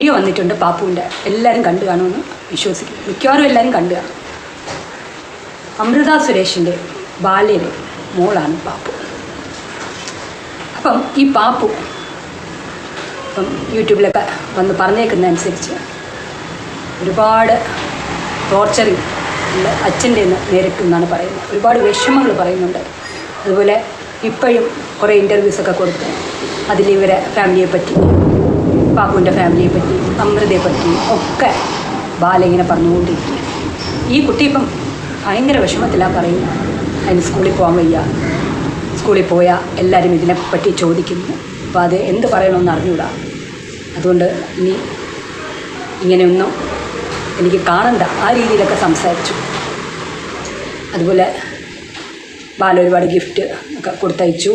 Video വന്നിട്ടുണ്ട് പാപ്പുവിന്റെ. എല്ലാവരും കണ്ടു കാണുമെന്ന് വിശ്വസിക്കും മിക്കവാറും എല്ലാവരും കണ്ടു കാണും. അമൃത സുരേഷിന്റെ ബാല്യയിലെ മോളാണ് പാപ്പു. അപ്പം ഈ പാപ്പു ഇപ്പം യൂട്യൂബിലൊക്കെ വന്ന് പറഞ്ഞേക്കുന്നതനുസരിച്ച് ഒരുപാട് ടോർച്ചറിങ് അച്ഛന്റെ നിന്ന് നേരിട്ടെന്നാണ് പറയുന്നത്. ഒരുപാട് വിഷമങ്ങൾ പറയുന്നുണ്ട്. അതുപോലെ ഇപ്പോഴും കുറേ ഇന്റർവ്യൂസൊക്കെ കൊടുത്ത് അതിലിവരെ ഫാമിലിയെ പറ്റി പാപ്പുവിന്റെ ഫാമിലിയെ പറ്റി അമൃതയെ പറ്റി ഒക്കെ ബാല ഇങ്ങനെ പറഞ്ഞുകൊണ്ടിരിക്കുക. ഈ കുട്ടി ഇപ്പം ഭയങ്കര വിഷമത്തിലാണ് പറയും അതിന് സ്കൂളിൽ പോകാൻ വയ്യ സ്കൂളിൽ പോയാൽ എല്ലാവരും ഇതിനെപ്പറ്റി ചോദിക്കുന്നു അപ്പോൾ അത് എന്ത് പറയണമെന്ന് അറിഞ്ഞൂടാ? അതുകൊണ്ട് ഇനി ഇങ്ങനെയൊന്നും എനിക്ക് കാണണ്ട. ആ രീതിയിലൊക്കെ സംസാരിച്ചു. അതുപോലെ ബാല ഒരുപാട് ഗിഫ്റ്റ് ഒക്കെ കൊടുത്തയച്ചു.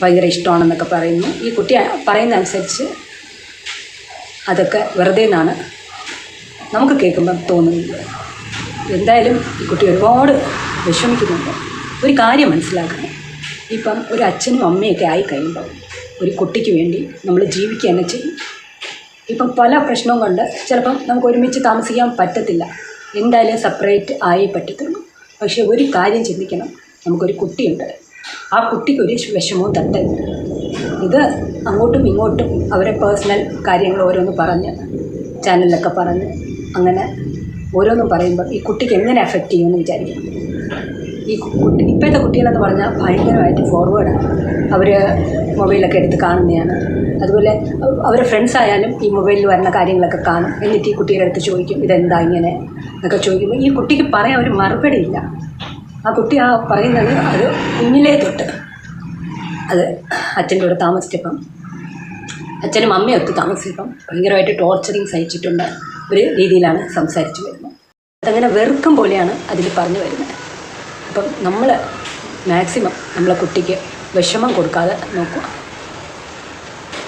ഭയങ്കര ഇഷ്ടമാണെന്നൊക്കെ പറയുന്നു. ഈ കുട്ടി പറയുന്ന അനുസരിച്ച് അതൊക്കെ വെറുതെ എന്നാണ് നമുക്ക് കേൾക്കുമ്പം തോന്നുന്നത്. എന്തായാലും ഈ കുട്ടി ഒരുപാട് വിഷമിക്കുന്നുണ്ട്. ഒരു കാര്യം മനസ്സിലാക്കണം. ഇപ്പം ഒരു അച്ഛനും അമ്മയൊക്കെ ആയി കഴിയുമ്പോൾ ഒരു കുട്ടിക്ക് വേണ്ടി നമ്മൾ ജീവിക്കുക തന്നെ ചെയ്യും. ഇപ്പം പല പ്രശ്നവും കൊണ്ട് ചിലപ്പം നമുക്ക് ഒരുമിച്ച് താമസിക്കാൻ പറ്റത്തില്ല. എന്തായാലും സെപ്പറേറ്റ് ആയി പറ്റത്തുള്ളൂ. പക്ഷേ ഒരു കാര്യം ചിന്തിക്കണം. നമുക്കൊരു കുട്ടിയുണ്ട്. ആ കുട്ടിക്കൊരു വിഷമവും തട്ടരുത് ഇത് അങ്ങോട്ടും ഇങ്ങോട്ടും അവരെ പേഴ്സണൽ കാര്യങ്ങൾ ഓരോന്ന് പറഞ്ഞ് ചാനലിലൊക്കെ പറഞ്ഞ് അങ്ങനെ ഓരോന്നും പറയുമ്പോൾ ഈ കുട്ടിക്ക് എങ്ങനെ എഫക്റ്റ് ചെയ്യുമെന്ന് വിചാരിക്കും. ഈ കുട്ടി ഇപ്പോഴത്തെ കുട്ടികളെന്ന് പറഞ്ഞാൽ ഭയങ്കരമായിട്ട് ഫോർവേഡാണ് അവർ മൊബൈലൊക്കെ എടുത്ത് കാണുന്നതാണ്. അതുപോലെ അവരെ ഫ്രണ്ട്സ് ആയാലും ഈ മൊബൈലിൽ വരുന്ന കാര്യങ്ങളൊക്കെ കാണും. എന്നിട്ട് ഈ കുട്ടിയുടെ അടുത്ത് ചോദിക്കും ഇതെന്താ ഇങ്ങനെ? എന്നൊക്കെ ചോദിക്കുമ്പോൾ ഈ കുട്ടിക്ക് പറയാൻ ഒരു മറുപടി ഇല്ല. ആ കുട്ടി ആ പറയുന്നത് അത് കുഞ്ഞിലേ തൊട്ട്. അത് അച്ഛന്റെ കൂടെ താമസിച്ചപ്പം അച്ഛനും അമ്മയും ഒത്ത് താമസിക്കും ഭയങ്കരമായിട്ട് ടോർച്ചറിങ് സഹിച്ചിട്ടുണ്ട് ഒരു രീതിയിലാണ് സംസാരിച്ചു വരുന്നത്. അതങ്ങനെ വെറുക്കും പോലെയാണ് അതിൽ പറഞ്ഞു വരുന്നത്. അപ്പം നമ്മൾ മാക്സിമം നമ്മളെ കുട്ടിക്ക് വിഷമം കൊടുക്കാതെ നോക്കുക.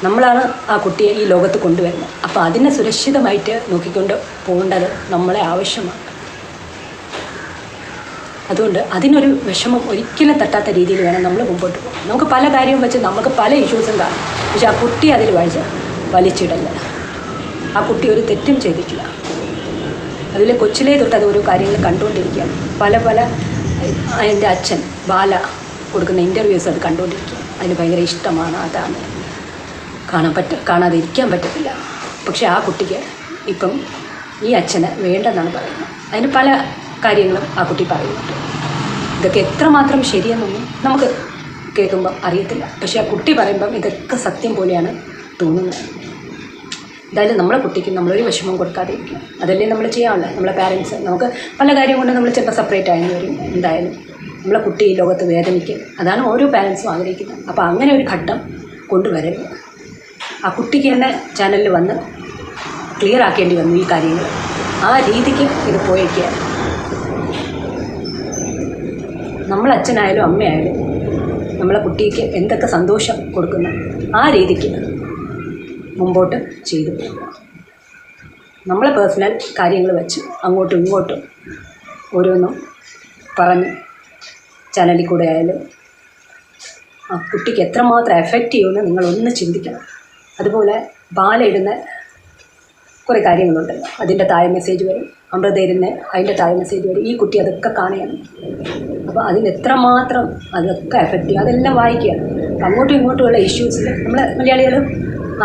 നമ്മളാണ് ആ കുട്ടിയെ ഈ ലോകത്ത് കൊണ്ടുവരുന്നത്. അപ്പോൾ അതിനെ സുരക്ഷിതമായിട്ട് നോക്കിക്കൊണ്ട് പോകേണ്ടത് നമ്മളെ ആവശ്യമാണ്. അതുകൊണ്ട് അതിനൊരു വിഷമം ഒരിക്കലും തട്ടാത്ത രീതിയിൽ വേണം നമ്മൾ മുമ്പോട്ട് പോകാൻ. നമുക്ക് പല കാര്യവും വെച്ച് നമുക്ക് പല ഇഷ്യൂസും കാണും. പക്ഷെ ആ കുട്ടി അതിൽ വഴിച്ച് വലിച്ചിടല്ല. ആ കുട്ടി ഒരു തെറ്റും ചെയ്തിട്ടില്ല. അതിൽ കൊച്ചിലേ തൊട്ട് അത് ഓരോ കാര്യങ്ങൾ കണ്ടുകൊണ്ടിരിക്കുകയാണ്. പല പല എന്റെ അച്ഛൻ ബാല കൊടുക്കുന്ന ഇന്റർവ്യൂസ് അത് കണ്ടുകൊണ്ടിരിക്കുക അതിന് ഭയങ്കര ഇഷ്ടമാണ് അതാണ്. കാണാൻ പറ്റ കാണാതെ ഇരിക്കാൻ പറ്റത്തില്ല. പക്ഷേ ആ കുട്ടിക്ക് ഇപ്പം ഈ അച്ഛന് വേണ്ടെന്നാണ് പറയുന്നത്. അതിന് പല കാര്യങ്ങളും ആ കുട്ടി പറയുന്നുണ്ട്. ഇതൊക്കെ എത്രമാത്രം ശരിയെന്നൊന്നും നമുക്ക് കേൾക്കുമ്പം അറിയത്തില്ല. പക്ഷെ ആ കുട്ടി പറയുമ്പം ഇതൊക്കെ സത്യം പോലെയാണ് തോന്നുന്നത്. എന്തായാലും നമ്മളെ കുട്ടിക്ക് നമ്മളൊരു വിഷമം കൊടുക്കാതെ ഇരിക്കും അതല്ലേ നമ്മൾ ചെയ്യാനുള്ളത് നമ്മളെ പാരൻസ് നമുക്ക് പല കാര്യം കൊണ്ട് നമ്മൾ ചിലപ്പോൾ സെപ്പറേറ്റ് ആയെന്ന് വരും. എന്തായാലും നമ്മളെ കുട്ടി ഈ ലോകത്ത് വേദനിക്കും. അതാണ് ഓരോ പാരൻസും ആഗ്രഹിക്കുന്നത്. അപ്പോൾ അങ്ങനെ ഒരു ഘട്ടം കൊണ്ടുവരരുത്. ആ കുട്ടിക്ക് തന്നെ ചാനലിൽ വന്ന് ക്ലിയർ ആക്കേണ്ടി വന്നു ഈ കാര്യങ്ങൾ. ആ രീതിക്ക് ഇത് പോയേക്കുകയാണ്. നമ്മൾ അച്ഛനായാലും അമ്മയായാലും നമ്മളെ കുട്ടിക്ക് എന്തൊക്കെ സന്തോഷം കൊടുക്കുന്ന ആ രീതിക്ക് മുമ്പോട്ട് ചെയ്തു. നമ്മളെ പേഴ്സണൽ കാര്യങ്ങൾ വെച്ച് അങ്ങോട്ടും ഇങ്ങോട്ടും ഓരോന്നും പറഞ്ഞ് ചാനലിൽ കൂടെ ആയാലും ആ കുട്ടിക്ക് എത്രമാത്രം എഫക്റ്റ് ചെയ്യുമെന്ന് നിങ്ങളൊന്ന് ചിന്തിക്കണം. അതുപോലെ ബാലയിടുന്ന കുറേ കാര്യങ്ങളുണ്ട്. അതിന്റെ താഴെ മെസ്സേജ് വരും. അമൃത ഇരുന്ന് അതിന്റെ താഴെ മെസ്സേജ് വരും. ഈ കുട്ടി അതൊക്കെ കാണുകയാണ്. അപ്പോൾ അതിന് എത്രമാത്രം അതൊക്കെ എഫക്റ്റ് ചെയ്യും? അതെല്ലാം വായിക്കുകയാണ്. അങ്ങോട്ടും ഇങ്ങോട്ടുമുള്ള ഇഷ്യൂസിൽ നമ്മൾ മലയാളികൾ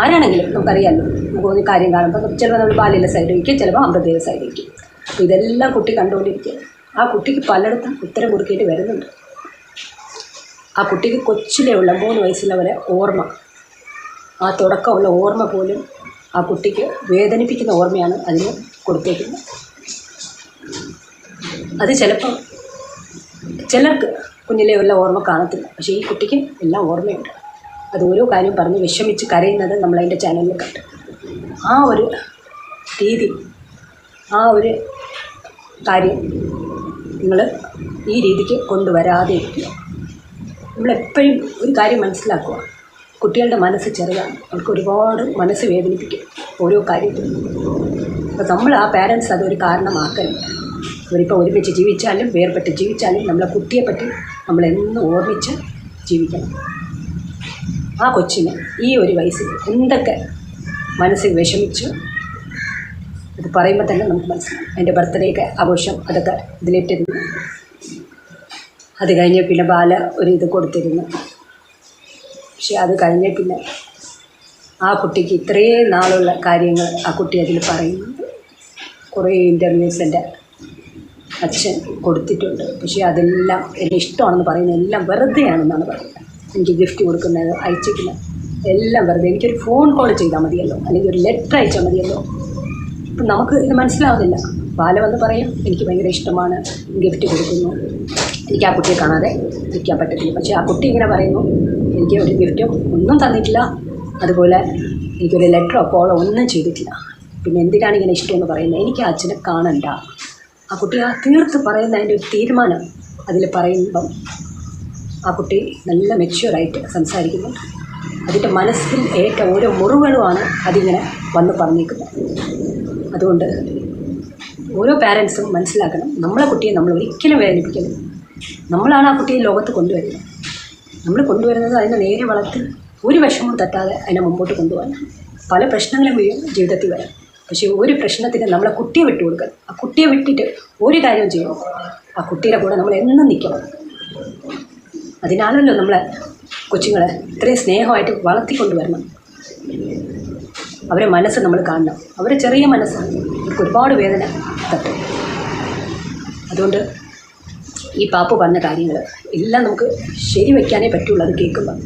ആരാണെങ്കിലും നമുക്കറിയാമല്ലോ നമുക്ക് കാര്യം കാണുമ്പോൾ ചിലപ്പോൾ നമ്മൾ ബാല്യയുടെ സൈഡ് വയ്ക്കും ചിലപ്പോൾ അമൃതയുടെ സൈഡ് വയ്ക്കും അപ്പോൾ ഇതെല്ലാം കുട്ടി കണ്ടുകൊണ്ടിരിക്കുക ആ കുട്ടിക്ക് പലയിടത്തും ഉത്തരം കൊടുക്കേണ്ടി വരുന്നുണ്ട്. ആ കുട്ടിക്ക് കൊച്ചിലേ ഉള്ള മൂന്ന് വയസ്സുള്ളവരെ ഓർമ്മ ആ തുടക്കമുള്ള ഓർമ്മ പോലും ആ കുട്ടിക്ക് വേദനിപ്പിക്കുന്ന ഓർമ്മയാണ് അതിന് കൊടുത്തേക്കുന്നത്. അത് ചിലപ്പോൾ ചിലർക്ക് കുഞ്ഞിലെ ഉള്ള ഓർമ്മ കാണത്തില്ല. പക്ഷേ ഈ കുട്ടിക്ക് എല്ലാം ഓർമ്മയുണ്ട്. അത് ഓരോ കാര്യം പറഞ്ഞ് വിഷമിച്ച് കരയുന്നത് നമ്മളതിന്റെ ചാനലിൽ കണ്ടു. ആ ഒരു രീതി ആ ഒരു കാര്യം നിങ്ങൾ ഈ രീതിക്ക് കൊണ്ടുവരാതെ ഇരിക്കുക. നമ്മളെപ്പോഴും ഒരു കാര്യം മനസ്സിലാക്കുക. കുട്ടികളുടെ മനസ്സ് ചെറുതാണ്. അവർക്ക് ഒരുപാട് മനസ്സ് വേദനിപ്പിക്കും ഓരോ കാര്യത്തിലും അപ്പോൾ നമ്മൾ ആ പാരൻസ് അതൊരു കാരണമാക്കരുത് അവരിപ്പോൾ ഒരുമിച്ച് ജീവിച്ചാലും വേർപെട്ട് ജീവിച്ചാലും നമ്മളെ കുട്ടിയെപ്പറ്റി നമ്മളെന്നും ഓർമ്മിച്ച് ജീവിക്കണം. ആ കൊച്ചിന് ഈ ഒരു വയസ്സിൽ എന്തൊക്കെ മനസ്സിൽ വിഷമിച്ചു ഇത് പറയുമ്പോൾ തന്നെ നമുക്ക് മനസ്സിലാവും. എന്റെ ബർത്ത്ഡേക്ക് ആഘോഷം അതൊക്കെ ഇതിലിട്ടിരുന്നു. അത് കഴിഞ്ഞ് പിന്നെ ബാല ഒരു ഇത് കൊടുത്തിരുന്നു. പക്ഷെ അത് കഴിഞ്ഞ പിന്നെ ആ കുട്ടിക്ക് ഇത്രയും നാളുള്ള കാര്യങ്ങൾ ആ കുട്ടി അതിൽ പറയുന്നുണ്ട് കുറേ ഇന്റർവ്യൂസ് എന്റെ അച്ഛൻ കൊടുത്തിട്ടുണ്ട്. പക്ഷേ അതെല്ലാം എന്റെ ഇഷ്ടമാണെന്ന് പറയുന്നത് എല്ലാം വെറുതെയാണെന്നാണ് പറയുന്നത്. എനിക്ക് ഗിഫ്റ്റ് കൊടുക്കുന്നത് അയച്ചിട്ടില്ല എല്ലാം വെറുതെ. എനിക്കൊരു ഫോൺ കോൾ ചെയ്താൽ മതിയല്ലോ. അല്ലെങ്കിൽ ഒരു ലെറ്റർ അയച്ചാൽ മതിയല്ലോ. അപ്പം നമുക്ക് ഇത് മനസ്സിലാവുന്നില്ല. ബാല വന്ന് പറയും എനിക്ക് ഭയങ്കര ഇഷ്ടമാണ് ഗിഫ്റ്റ് കൊടുക്കുന്നു. എനിക്ക് ആ കുട്ടിയെ കാണാതെ ഇരിക്കാൻ പറ്റത്തില്ല. പക്ഷേ ആ കുട്ടി ഇങ്ങനെ പറയുന്നു എനിക്ക് ഒരു ഗിഫ്റ്റോ ഒന്നും തന്നിട്ടില്ല. അതുപോലെ എനിക്കൊരു ലെറ്ററോ കോളോ ഒന്നും ചെയ്തിട്ടില്ല. പിന്നെ എന്തിനാണ് ഇങ്ങനെ ഇഷ്ടമെന്ന് പറയുന്നത്? എനിക്ക് ആ അച്ഛനെ കാണണ്ട. ആ കുട്ടി ആ തീർത്ത് പറയുന്ന അതിന്റെ ഒരു തീരുമാനം അതിൽ പറയുമ്പം ആ കുട്ടി നല്ല മെച്യൂറായിട്ട് സംസാരിക്കുന്നുണ്ട് അതിന്റെ മനസ്സിൽ ഏറ്റ ഓരോ മുറിവുകളുമാണ് അതിങ്ങനെ വന്ന് പറഞ്ഞേക്കുന്നത്. അതുകൊണ്ട് ഓരോ പാരൻസും മനസ്സിലാക്കണം. നമ്മളെ കുട്ടിയെ നമ്മൾ ഒരിക്കലും വേദനിപ്പിക്കരുത്. നമ്മളാണ് ആ കുട്ടിയെ ലോകത്ത് കൊണ്ടുവരുന്നത്. നമ്മൾ കൊണ്ടുവരുന്നത് അതിനെ നേരെ വളർത്തി ഒരു വിഷമവും തട്ടാതെ അതിനെ മുമ്പോട്ട് കൊണ്ടുപോകാൻ പല പ്രശ്നങ്ങളും ജീവിതത്തിൽ വരാം പക്ഷേ ഒരു പ്രശ്നത്തിന് നമ്മളെ കുട്ടിയെ വിട്ടു കൊടുക്കണം ആ കുട്ടിയെ വിട്ടിട്ട് ഒരു കാര്യം ചെയ്യണം ആ കുട്ടിയുടെ കൂടെ നമ്മൾ എന്നും നിൽക്കണം. അതിനാണല്ലോ നമ്മളെ കൊച്ചുങ്ങളെ ഇത്രയും സ്നേഹമായിട്ട് വളർത്തിക്കൊണ്ടുവരണം. അവരെ മനസ്സ് നമ്മൾ കാണണം. അവരെ ചെറിയ മനസ്സാണ്. അവർക്ക് ഒരുപാട് വേദന തട്ടും. അതുകൊണ്ട് ഈ പാപ്പു പറഞ്ഞ കാര്യങ്ങൾ എല്ലാം നമുക്ക് ശരി വയ്ക്കാനേ പറ്റുള്ളൂ അത് കേൾക്കുമ്പോൾ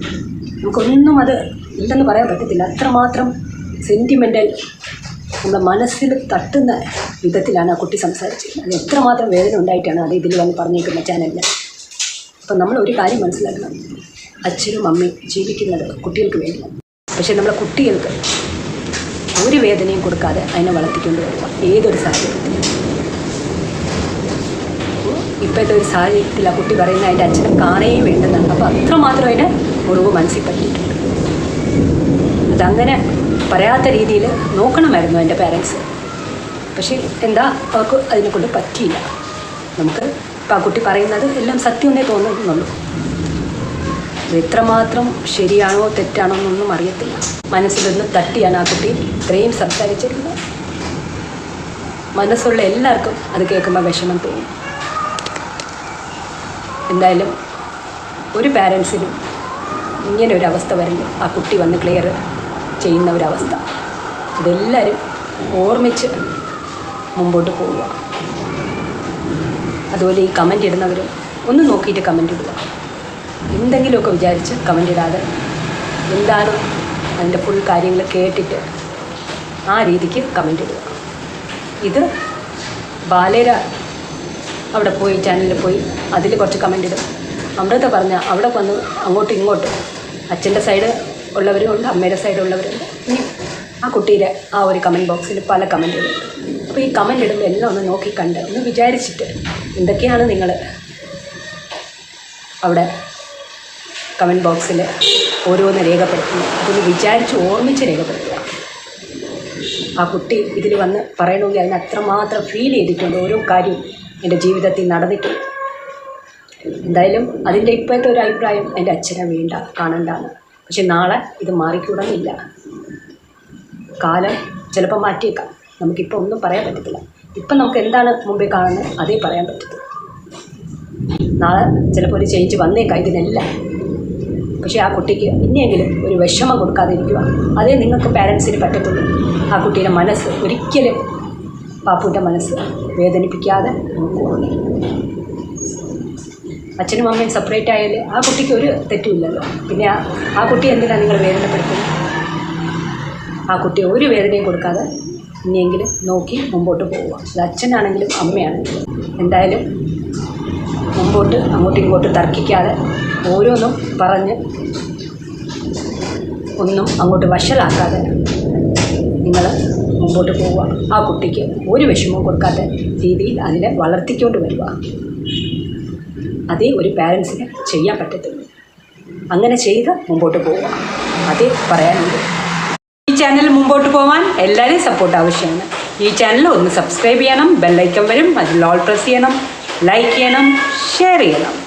നമുക്കൊന്നും അത് ഇല്ലെന്ന് പറയാൻ പറ്റത്തില്ല. അത്രമാത്രം സെന്റിമെന്റൽ നമ്മുടെ മനസ്സിൽ തട്ടുന്ന വിധത്തിലാണ് ആ കുട്ടി സംസാരിച്ചത്. അത് എത്രമാത്രം വേദന ഉണ്ടായിട്ടാണ് അത് ഇതിൽ വന്ന് പറഞ്ഞേക്കുന്ന ചാനലിൽ അപ്പം നമ്മൾ ഒരു കാര്യം മനസ്സിലാക്കണം. അച്ഛനും അമ്മയും ജീവിക്കുന്നത് കുട്ടികൾക്ക് വേണ്ടിയാണ് പക്ഷേ നമ്മളെ കുട്ടികൾക്ക് ഒരു വേദനയും കൊടുക്കാതെ അതിനെ വളർത്തിക്കൊണ്ട് വരിക ഏതൊരു സാഹചര്യത്തിലും. ഇപ്പോഴത്തെ ഒരു സാഹചര്യത്തിൽ ആ കുട്ടി പറയുന്ന അതിന്റെ അച്ഛനെ കാണുകയും വേണ്ടെന്നാണ്. അപ്പോൾ അത്രമാത്രം അതിന് മുറിവ് മനസ്സിൽ പറ്റിയിട്ടുണ്ട്. അതങ്ങനെ പറയാത്ത രീതിയിൽ നോക്കണമായിരുന്നു എന്റെ പേരൻസ് പക്ഷേ എന്താ അവർക്ക് അതിനെക്കൊണ്ട് പറ്റിയില്ല. നമുക്ക് ഇപ്പം ആ കുട്ടി പറയുന്നത് എല്ലാം സത്യമെന്നേ തോന്നുന്നുള്ളൂ. എത്രമാത്രം ശരിയാണോ തെറ്റാണോ എന്നൊന്നും അറിയത്തില്ല. മനസ്സിലൊന്ന് തട്ടിയാണ് ആ കുട്ടി ഇത്രയും സംസാരിച്ചിരുന്നത് മനസ്സുള്ള എല്ലാവർക്കും അത് കേൾക്കുമ്പോൾ വിഷമം തോന്നും. എന്തായാലും ഒരു പാരൻസിനും ഇങ്ങനെ ഒരു അവസ്ഥ വരുമ്പോൾ ആ കുട്ടി വന്ന് ക്ലിയർ ചെയ്യുന്ന ഒരവസ്ഥ ഇതെല്ലാവരും ഓർമ്മിച്ച് മുമ്പോട്ട് പോവുക. അതുപോലെ ഈ കമന്റ് ഇടുന്നവരും ഒന്ന് നോക്കിയിട്ട് കമന്റ് ഇടുക. എന്തെങ്കിലുമൊക്കെ വിചാരിച്ച് കമന്റ് ഇടാതെ എന്താണ് അതിന്റെ ഫുൾ കാര്യങ്ങൾ കേട്ടിട്ട് ആ രീതിക്ക് കമന്റ് ഇടുക. ഇത് ബാലേര അവിടെ പോയി ചാനലിൽ പോയി അതിൽ കുറച്ച് കമന്റ് ഇടും. അമൃത പറഞ്ഞ അവിടെ വന്ന് അങ്ങോട്ടും ഇങ്ങോട്ടും അച്ഛന്റെ സൈഡ് ഉള്ളവരും ഉണ്ട് അമ്മയുടെ സൈഡ് ഉള്ളവരുണ്ട് ഇനി ആ കുട്ടിയുടെ ആ ഒരു കമന്റ് ബോക്സിൽ പല കമന്റുകളുണ്ട് അപ്പോൾ ഈ കമന്റ് ഇടുമ്പോൾ എല്ലാം ഒന്ന് നോക്കി കണ്ട് ഒന്ന് വിചാരിച്ചിട്ട് എന്തൊക്കെയാണ് നിങ്ങൾ അവിടെ കമന്റ് ബോക്സിൽ ഓരോന്ന് രേഖപ്പെടുത്തുന്നത്? അതൊന്ന് വിചാരിച്ച് ഓർമ്മിച്ച് രേഖപ്പെടുത്തുക. ആ കുട്ടി ഇതിൽ വന്ന് പറയണമെങ്കിൽ അതിന് അത്രമാത്രം ഫീൽ ചെയ്തിട്ടുണ്ട് ഓരോ കാര്യവും എന്റെ ജീവിതത്തിൽ നടന്നിട്ടുണ്ട് എന്തായാലും അതിന്റെ ഇപ്പോഴത്തെ ഒരു അഭിപ്രായം എന്റെ അച്ഛനെ വേണ്ട കാണണ്ടാണ് പക്ഷെ നാളെ ഇത് മാറിക്കൂടുന്നില്ല. കാലം ചിലപ്പോൾ മാറ്റിയേക്കാം. നമുക്കിപ്പോൾ ഒന്നും പറയാൻ പറ്റത്തില്ല. ഇപ്പം നമുക്ക് എന്താണ് മുമ്പിൽ കാണുന്നത്? അതേ പറയാൻ പറ്റത്തുള്ളൂ നാളെ ചിലപ്പോൾ ഒരു ചേഞ്ച് വന്നേക്കാം ഇതിനെല്ലാം. പക്ഷേ ആ കുട്ടിക്ക് ഇനിയെങ്കിലും ഒരു വിഷമം കൊടുക്കാതിരിക്കുക അതേ നിങ്ങൾക്ക് പാരൻസിന് പറ്റത്തുള്ളൂ. ആ കുട്ടിയുടെ മനസ്സ് ഒരിക്കലും പാപ്പുവിന്റെ മനസ്സ് വേദനിപ്പിക്കാതെ നോക്കുക അച്ഛനും അമ്മയും സെപ്പറേറ്റ് ആയാൽ ആ കുട്ടിക്ക് ഒരു തെറ്റുമില്ലല്ലോ. പിന്നെ ആ ആ കുട്ടി എന്തിനാണ് നിങ്ങൾ വേദനപ്പെടുത്തുന്നത്? ആ കുട്ടിയെ ഒരു വേദനയും കൊടുക്കാതെ ഇനിയെങ്കിലും നോക്കി മുമ്പോട്ട് പോവുക. അത് അച്ഛനാണെങ്കിലും അമ്മയാണെങ്കിലും. എന്തായാലും മുമ്പോട്ട് അങ്ങോട്ടും ഇങ്ങോട്ടും തർക്കിക്കാതെ ഓരോന്നും പറഞ്ഞ് ഒന്നും അങ്ങോട്ട് വഷളാക്കാതെ നിങ്ങൾ മുമ്പോട്ട് പോവുക. ആ കുട്ടിക്ക് ഒരു വിഷമവും കൊടുക്കാത്ത രീതിയിൽ അതിനെ വളർത്തിക്കൊണ്ട് വരിക. അതേ ഒരു പാരൻസിന് ചെയ്യാൻ പറ്റത്തുള്ളൂ അങ്ങനെ ചെയ്ത് മുമ്പോട്ട് പോവുക. അതേ പറയാനുണ്ട്. ഈ ചാനൽ മുമ്പോട്ട് പോകാൻ എല്ലാവരെയും സപ്പോർട്ട് ആവശ്യമാണ്. ഈ ചാനൽ ഒന്ന് സബ്സ്ക്രൈബ് ചെയ്യണം ബെല്ലൈക്കം വരും അതിൽ ഓൾ പ്രസ് ചെയ്യണം ലൈക്ക് ചെയ്യണം ഷെയർ ചെയ്യണം.